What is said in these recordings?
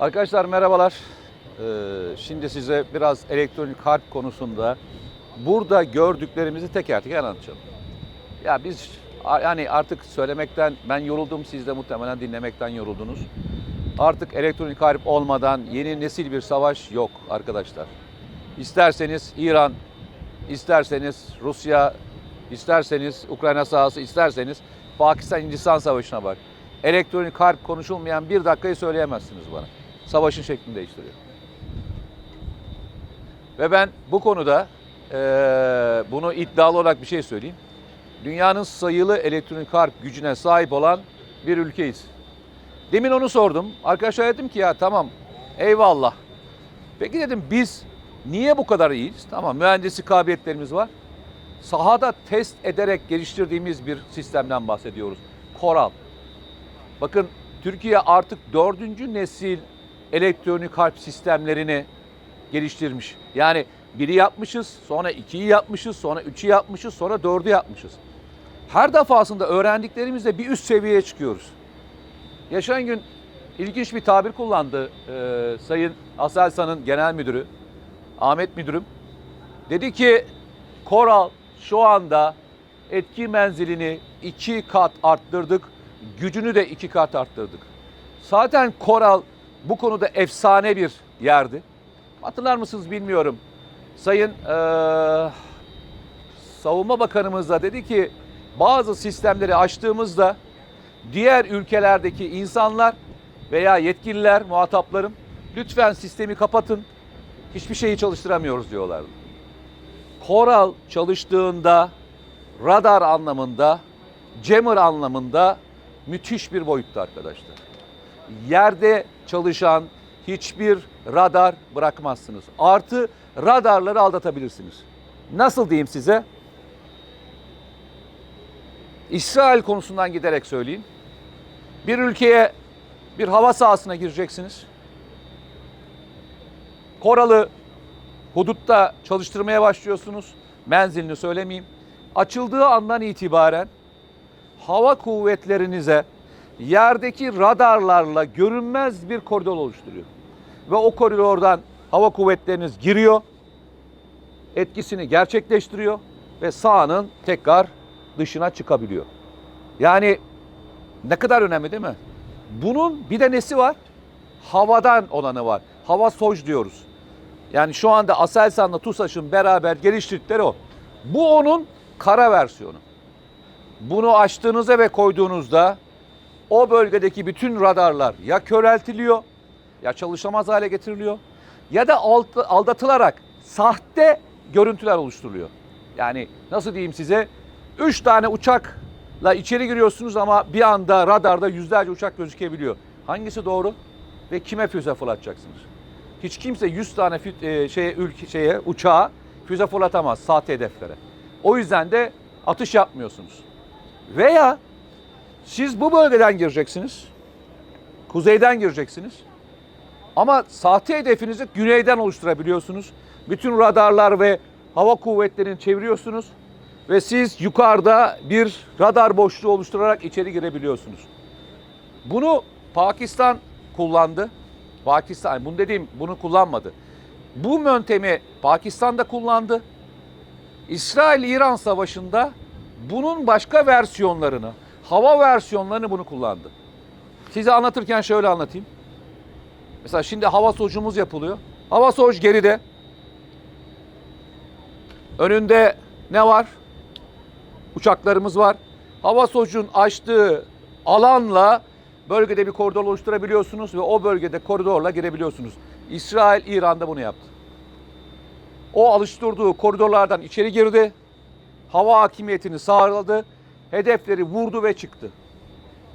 Arkadaşlar merhabalar. Ee, şimdi size biraz elektronik harp konusunda burada gördüklerimizi teker teker anlatacağım. Ya biz yani artık söylemekten ben yoruldum, siz de muhtemelen dinlemekten yoruldunuz. Artık elektronik harp olmadan yeni nesil bir savaş yok arkadaşlar. İsterseniz İran, isterseniz Rusya, isterseniz Ukrayna sahası, isterseniz Pakistan-Hindistan savaşına bak. Elektronik harp konuşulmayan bir dakikayı söyleyemezsiniz bana. Savaşın şeklini değiştiriyor. Ve ben bu konuda eee, bunu iddialı olarak bir şey söyleyeyim. Dünyanın sayılı elektronik harp gücüne sahip olan bir ülkeyiz. Demin onu sordum. Arkadaşlar dedim ki ya tamam eyvallah. Peki dedim biz niye bu kadar iyiyiz? Tamam mühendislik kabiliyetlerimiz var. Sahada test ederek geliştirdiğimiz bir sistemden bahsediyoruz. Koral. Bakın Türkiye artık dördüncü nesil elektronik harp sistemlerini geliştirmiş. Yani biri yapmışız, sonra ikiyi yapmışız, sonra üçü yapmışız, sonra dördü yapmışız. Her defasında öğrendiklerimizle bir üst seviyeye çıkıyoruz. Geçen gün ilginç bir tabir kullandı e, Sayın Aselsan'ın genel müdürü, Ahmet Müdürüm. Dedi ki Koral şu anda etki menzilini iki kat arttırdık, gücünü de iki kat arttırdık. Zaten Koral bu konuda efsane bir yerdi. Hatırlar mısınız bilmiyorum. Sayın eee Savunma Bakanımız da dedi ki bazı sistemleri açtığımızda diğer ülkelerdeki insanlar veya yetkililer, muhataplarım lütfen sistemi kapatın. Hiçbir şeyi çalıştıramıyoruz diyorlardı. Koral çalıştığında radar anlamında, jammer anlamında müthiş bir boyutta arkadaşlar. Yerde çalışan hiçbir radar bırakmazsınız. Artı radarları aldatabilirsiniz. Nasıl diyeyim size? İsrail konusundan giderek söyleyeyim. Bir ülkeye bir hava sahasına gireceksiniz. Koralı hudutta çalıştırmaya başlıyorsunuz. Menzilini söylemeyeyim. Açıldığı andan itibaren hava kuvvetlerinize yerdeki radarlarla görünmez bir koridor oluşturuyor. Ve o koridordan hava kuvvetleriniz giriyor, etkisini gerçekleştiriyor ve sahanın tekrar dışına çıkabiliyor. Yani ne kadar önemli değil mi? Bunun bir de nesi var? Havadan olanı var. Hava soj diyoruz. Yani şu anda Aselsan'la TUSAŞ'ın beraber geliştirdikleri o. Bu onun kara versiyonu. Bunu açtığınızda ve koyduğunuzda o bölgedeki bütün radarlar ya köreltiliyor ya çalışamaz hale getiriliyor ya da aldatılarak sahte görüntüler oluşturuluyor. Yani nasıl diyeyim size 3 tane uçakla içeri giriyorsunuz ama bir anda radarda yüzlerce uçak gözükebiliyor. Hangisi doğru ve kime füze fırlatacaksınız? Hiç kimse 100 tane e, şeye, ülke, şeye uçağa füze fırlatamaz sahte hedeflere. O yüzden de atış yapmıyorsunuz. Veya siz bu bölgeden gireceksiniz. Kuzeyden gireceksiniz. Ama sahte hedefinizi güneyden oluşturabiliyorsunuz. Bütün radarlar ve hava kuvvetlerini çeviriyorsunuz. Ve siz yukarıda bir radar boşluğu oluşturarak içeri girebiliyorsunuz. Bunu Pakistan kullandı. Pakistan, bunu dediğim bunu kullanmadı. Bu yöntemi Pakistan da kullandı. İsrail-İran savaşında bunun başka versiyonlarını, hava versiyonlarını bunu kullandı. Size anlatırken şöyle anlatayım. Mesela şimdi hava socumuz yapılıyor. Hava soc geride. Önünde ne var? Uçaklarımız var. Hava socun açtığı alanla bölgede bir koridor oluşturabiliyorsunuz ve o bölgede koridorla girebiliyorsunuz. İsrail İran'da bunu yaptı. O alıştırdığı koridorlardan içeri girdi. Hava hakimiyetini sağladı. Hedefleri vurdu ve çıktı.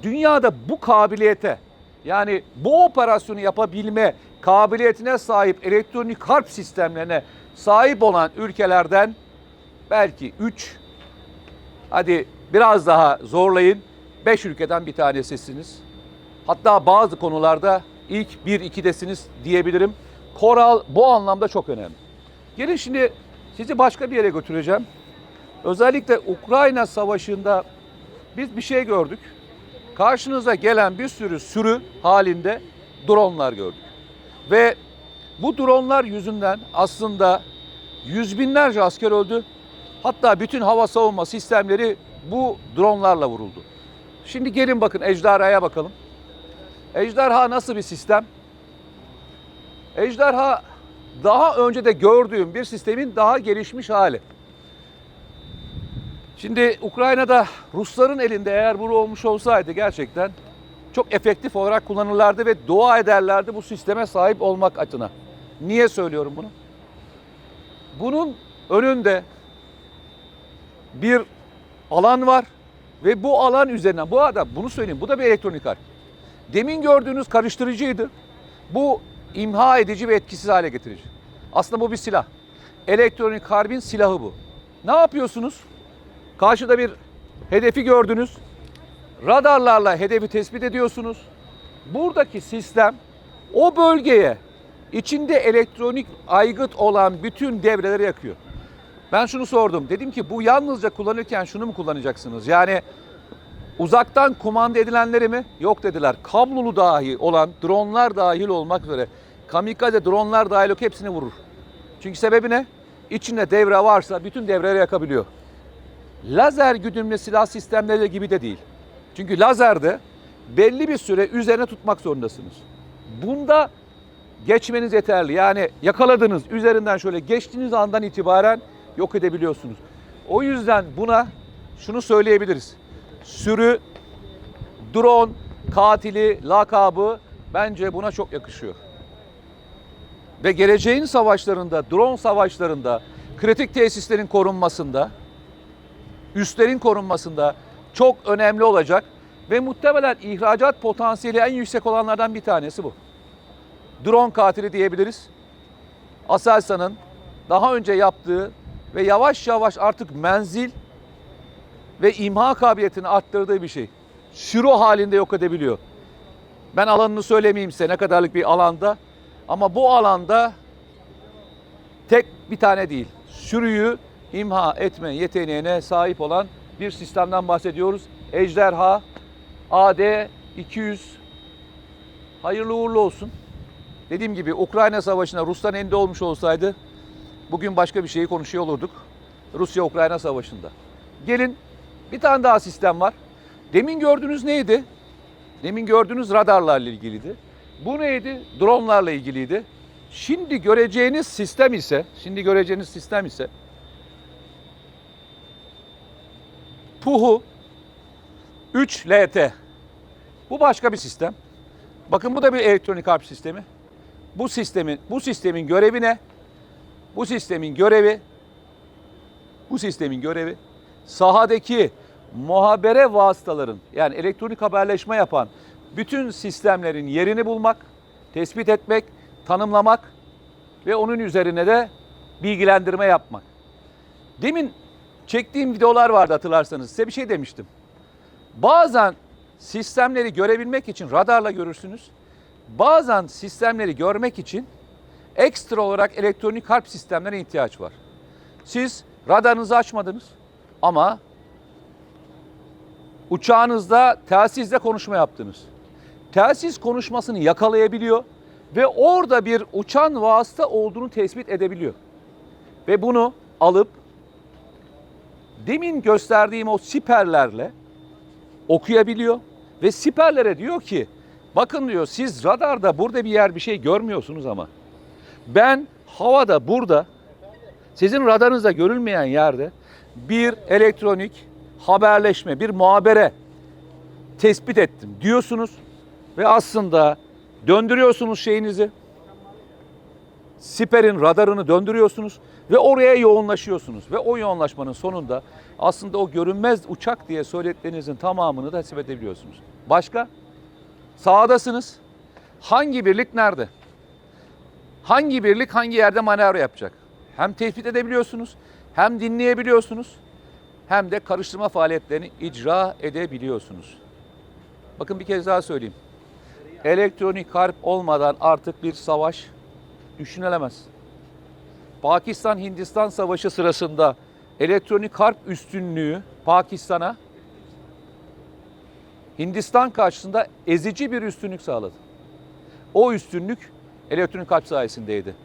Dünyada bu kabiliyete yani bu operasyonu yapabilme kabiliyetine sahip elektronik harp sistemlerine sahip olan ülkelerden belki 3 hadi biraz daha zorlayın 5 ülkeden bir tanesisiniz. Hatta bazı konularda ilk 1-2'desiniz diyebilirim. Koral bu anlamda çok önemli. Gelin şimdi sizi başka bir yere götüreceğim. Özellikle Ukrayna Savaşı'nda biz bir şey gördük. Karşınıza gelen bir sürü sürü halinde dronlar gördük. Ve bu dronlar yüzünden aslında yüz binlerce asker öldü. Hatta bütün hava savunma sistemleri bu dronlarla vuruldu. Şimdi gelin bakın Ejderha'ya bakalım. Ejderha nasıl bir sistem? Ejderha daha önce de gördüğüm bir sistemin daha gelişmiş hali. Şimdi Ukrayna'da Rusların elinde eğer bu olmuş olsaydı gerçekten çok efektif olarak kullanırlardı ve dua ederlerdi bu sisteme sahip olmak adına. Niye söylüyorum bunu? Bunun önünde bir alan var ve bu alan üzerinden bu adam bunu söyleyeyim bu da bir elektronik harp. Demin gördüğünüz karıştırıcıydı. Bu imha edici ve etkisiz hale getirici. Aslında bu bir silah. Elektronik harbin silahı bu. Ne yapıyorsunuz? Karşıda bir hedefi gördünüz. Radarlarla hedefi tespit ediyorsunuz. Buradaki sistem o bölgeye içinde elektronik aygıt olan bütün devreleri yakıyor. Ben şunu sordum. Dedim ki bu yalnızca kullanırken şunu mu kullanacaksınız? Yani uzaktan kumanda edilenleri mi? Yok dediler. Kablolu dahi olan dronlar dahil olmak üzere kamikaze dronlar dahil yok hepsini vurur. Çünkü sebebi ne? İçinde devre varsa bütün devreleri yakabiliyor. Lazer güdümlü silah sistemleri gibi de değil. Çünkü lazerde belli bir süre üzerine tutmak zorundasınız. Bunda geçmeniz yeterli. Yani yakaladınız üzerinden şöyle geçtiğiniz andan itibaren yok edebiliyorsunuz. O yüzden buna şunu söyleyebiliriz. Sürü, drone, katili, lakabı bence buna çok yakışıyor. Ve geleceğin savaşlarında, drone savaşlarında, kritik tesislerin korunmasında, üslerin korunmasında çok önemli olacak ve muhtemelen ihracat potansiyeli en yüksek olanlardan bir tanesi bu. Drone katili diyebiliriz. Aselsan'ın daha önce yaptığı ve yavaş yavaş artık menzil ve imha kabiliyetini arttırdığı bir şey. Sürü halinde yok edebiliyor. Ben alanını söylemeyeyim size ne kadarlık bir alanda ama bu alanda tek bir tane değil. Sürüyü imha etme yeteneğine sahip olan bir sistemden bahsediyoruz. Ejderha AD 200 hayırlı uğurlu olsun. Dediğim gibi Ukrayna Savaşı'na Rus'tan elinde olmuş olsaydı bugün başka bir şeyi konuşuyor olurduk. Rusya-Ukrayna Savaşı'nda. Gelin bir tane daha sistem var. Demin gördüğünüz neydi? Demin gördüğünüz radarlarla ilgiliydi. Bu neydi? Dronlarla ilgiliydi. Şimdi göreceğiniz sistem ise, şimdi göreceğiniz sistem ise Puhu 3 LT. Bu başka bir sistem. Bakın bu da bir elektronik harp sistemi. Bu sistemin bu sistemin görevi ne? Bu sistemin görevi bu sistemin görevi sahadaki muhabere vasıtaların yani elektronik haberleşme yapan bütün sistemlerin yerini bulmak, tespit etmek, tanımlamak ve onun üzerine de bilgilendirme yapmak. Demin çektiğim videolar vardı hatırlarsanız. Size bir şey demiştim. Bazen sistemleri görebilmek için radarla görürsünüz. Bazen sistemleri görmek için ekstra olarak elektronik harp sistemlerine ihtiyaç var. Siz radarınızı açmadınız ama uçağınızda telsizle konuşma yaptınız. Telsiz konuşmasını yakalayabiliyor ve orada bir uçan vasıta olduğunu tespit edebiliyor. Ve bunu alıp demin gösterdiğim o siperlerle okuyabiliyor ve siperlere diyor ki bakın diyor siz radarda burada bir yer bir şey görmüyorsunuz ama ben havada burada sizin radarınızda görülmeyen yerde bir elektronik haberleşme, bir muhabere tespit ettim diyorsunuz ve aslında döndürüyorsunuz şeyinizi. Siper'in radarını döndürüyorsunuz ve oraya yoğunlaşıyorsunuz. Ve o yoğunlaşmanın sonunda aslında o görünmez uçak diye söylediklerinizin tamamını da tespit edebiliyorsunuz. Başka? Sahadasınız. Hangi birlik nerede? Hangi birlik hangi yerde manevra yapacak? Hem tespit edebiliyorsunuz, hem dinleyebiliyorsunuz, hem de karıştırma faaliyetlerini icra edebiliyorsunuz. Bakın bir kez daha söyleyeyim. Elektronik harp olmadan artık bir savaş düşünülemez. Pakistan-Hindistan savaşı sırasında elektronik harp üstünlüğü Pakistan'a Hindistan karşısında ezici bir üstünlük sağladı. O üstünlük elektronik harp sayesindeydi.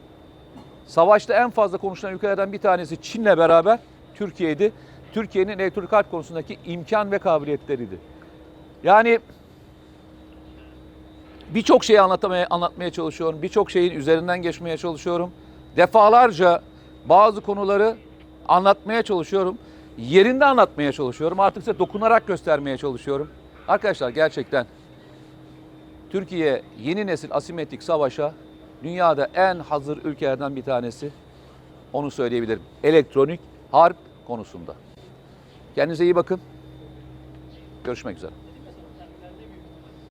Savaşta en fazla konuşulan ülkelerden bir tanesi Çin'le beraber Türkiye'ydi. Türkiye'nin elektronik harp konusundaki imkan ve kabiliyetleriydi. Yani birçok şeyi anlatmaya, anlatmaya çalışıyorum. Birçok şeyin üzerinden geçmeye çalışıyorum. Defalarca bazı konuları anlatmaya çalışıyorum. Yerinde anlatmaya çalışıyorum. Artık size dokunarak göstermeye çalışıyorum. Arkadaşlar gerçekten Türkiye yeni nesil asimetrik savaşa dünyada en hazır ülkelerden bir tanesi. Onu söyleyebilirim. Elektronik harp konusunda. Kendinize iyi bakın. Görüşmek üzere.